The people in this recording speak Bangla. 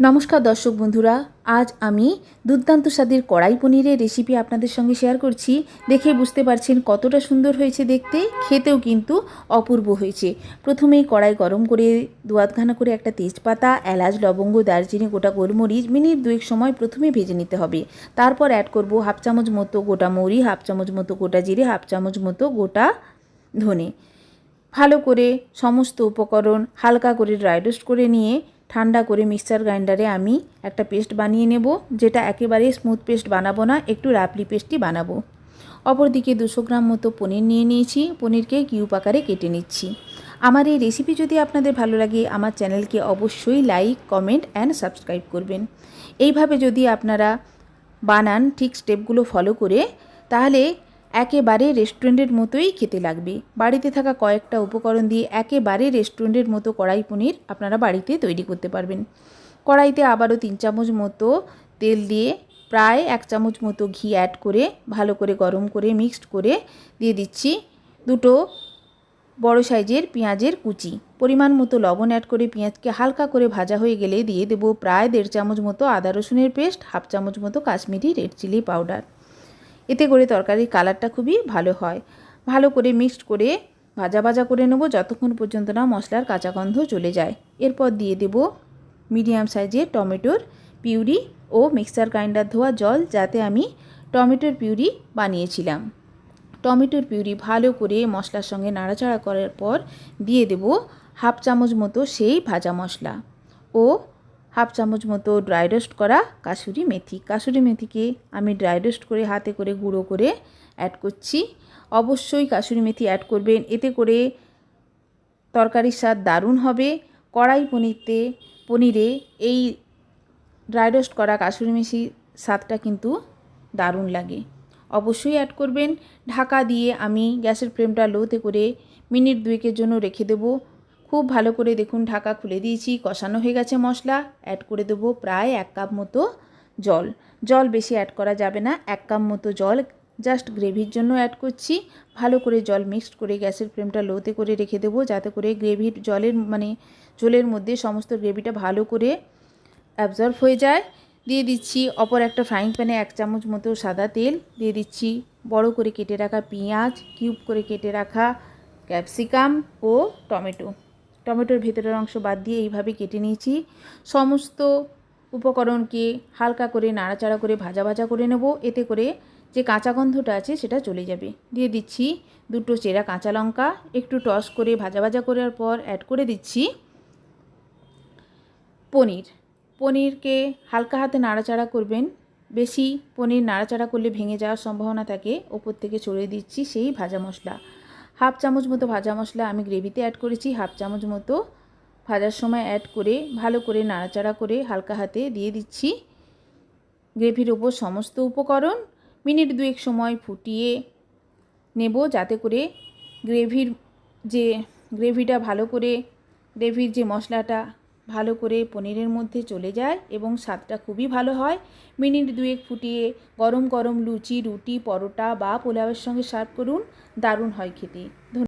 নমস্কার দর্শক বন্ধুরা, আজ আমি দুর্দান্ত স্বাদের কড়াই পনিরের রেসিপি আপনাদের সঙ্গে শেয়ার করছি। দেখে বুঝতে পারছেন কতটা সুন্দর হয়েছে দেখতে, খেতেও কিন্তু অপূর্ব হয়েছে। প্রথমেই কড়াই গরম করে দুয়াতখানা করে একটা তেজপাতা, এলাচ, লবঙ্গ, দারচিনি, গোটা গোলমরিচ, মিনিট দুয়েক সময় প্রথমে ভেজে নিতে হবে। তারপর অ্যাড করব হাফ চামচ মতো গোটা মৌরি, হাফ চামচ মতো গোটা জিরে, হাফ চামচ মতো গোটা ধনে। ভালো করে সমস্ত উপকরণ হালকা করে ড্রাই রোস্ট করে নিয়ে ঠান্ডা করে মিক্সার গ্রাইন্ডারে আমি একটা পেস্ট বানিয়ে নেব, যেটা একেবারে স্মুথ পেস্ট বানাবো না, একটু রাপলি পেস্টই বানাবো। অপরদিকে দুশো গ্রাম মতো পনির নিয়ে নিয়েছি, পনিরকে কিউব আকারে কেটে নিচ্ছি। আমার এই রেসিপি যদি আপনাদের ভালো লাগে, আমার চ্যানেলকে অবশ্যই লাইক, কমেন্ট অ্যান্ড সাবস্ক্রাইব করবেন। এইভাবে যদি আপনারা বানান ঠিক স্টেপগুলো ফলো করে, তাহলে একেবারে রেস্টুরেন্টের মতোই খেতে লাগবে। বাড়িতে থাকা কয়েকটা উপকরণ দিয়ে একেবারে রেস্টুরেন্টের মতো কড়াই পনির আপনারা বাড়িতে তৈরি করতে পারবেন। কড়াইতে আবারও তিন চামচ মতো তেল দিয়ে প্রায় এক চামচ মতো ঘি অ্যাড করে ভালো করে গরম করে মিক্সড করে দিয়ে দিচ্ছি দুটো বড় সাইজের পেঁয়াজের কুচি। পরিমাণ মতো লবণ অ্যাড করে পেঁয়াজকে হালকা করে ভাজা হয়ে গেলে দিয়ে দেবো প্রায় দেড় চামচ মতো আদা রসুনের পেস্ট, হাফ চামচ মতো কাশ্মীরি রেড চিলি পাউডার এতে করে তরকারির কালারটা খুবই ভালো হয়। ভালো করে মিক্সড করে ভাজা ভাজা করে নেব যতক্ষণ পর্যন্ত না মশলার কাঁচা গন্ধ চলে যায়। এরপর দিয়ে দেব মিডিয়াম সাইজের টমেটোর পিউরি ও মিক্সার গ্রাইন্ডার ধোয়া জল যাতে আমি টমেটোর পিউরি বানিয়েছিলাম। টমেটোর পিউরি ভালো করে মশলার সঙ্গে নাড়াচাড়া করার পর দিয়ে দেব হাফ চামচ মতো সেই ভাজা মশলা ও হাফ চামচ মতো ড্রাই রোস্ট করা কাসুরি মেথি। কাসুরি মেথিকে আমি ড্রাই রোস্ট করে হাতে করে গুঁড়ো করে অ্যাড করছি। অবশ্যই কাসুরি মেথি অ্যাড করবেন। এতে করে তরকারির স্বাদ দারুণ হবে। কড়াই পনিরতে, পনিরে এই ড্রাই রোস্ট করা কাসুরি মেথি স্বাদটা কিন্তু দারুণ লাগে। অবশ্যই অ্যাড করবেন। ঢাকা দিয়ে আমি গ্যাসের ফ্লেমটা লোতে করে মিনিট দুয়েকের জন্য রেখে দেবো। খুব ভালো করে দেখুন, ঢাকা খুলে দিয়েছি, কষানো হয়ে গেছে মশলা। অ্যাড করে দেবো প্রায় এক কাপ মতো জল। জল বেশি অ্যাড করা যাবে না, এক কাপ মতো জল জাস্ট গ্রেভির জন্য অ্যাড করছি। ভালো করে জল মিক্সড করে গ্যাসের ফ্লেমটা লোতে করে রেখে দেবো, যাতে করে গ্রেভির জলের মানে ঝোলের মধ্যে সমস্ত গ্রেভিটা ভালো করে অ্যাবজর্ব হয়ে যায়। দিয়ে দিচ্ছি অপর একটা ফ্রাইং প্যানে এক চামচ মতো সাদা তেল। দিয়ে দিচ্ছি বড় করে কেটে রাখা পেঁয়াজ কিউব করে কেটে রাখা ক্যাপসিকাম ও টমেটো। টমেটোর ভেতরের অংশ বাদ দিয়ে এইভাবে কেটে নিয়েছি। সমস্ত উপকরণকে হালকা করে নাড়াচাড়া করে ভাজা ভাজা করে নেব। এতে করে যে কাঁচা গন্ধটা আছে সেটা চলে যাবে। দিয়ে দিচ্ছি দুটো চেরা কাঁচা লঙ্কা। একটু টস করে ভাজা ভাজা করার পর অ্যাড করে দিচ্ছি পনির। পনিরকে হালকা হাতে নাড়াচাড়া করবেন। বেশি পনির নাড়াচাড়া করলে ভেঙে যাওয়ার সম্ভাবনা থাকে। ওপর থেকে ছড়িয়ে দিচ্ছি সেই ভাজা মশলা। হাফ চামচ মতো ভাজা মশলা আমি গ্রেভিতে অ্যাড করেছি। হাফ চামচ মতো ভাজার সময় অ্যাড করে, ভালো করে নাড়াচাড়া করে হালকা হাতে দিয়ে দিচ্ছি। গ্রেভির ওপর সমস্ত উপকরণ মিনিট দুয়েক সময় ফুটিয়ে নেব যাতে করে গ্রেভির যে, গ্রেভিটা ভালো করে, গ্রেভির যে মশলাটা ভালো করে পনিরের মধ্যে চলে যায় এবং স্বাদটা খুবই ভালো হয়। মিনিট দুয়েক ফুটিয়ে গরম গরম লুচি, রুটি, পরোটা বা পোলাওয়ের সঙ্গে সার্ভ করুন। দারুণ হয় খেতে।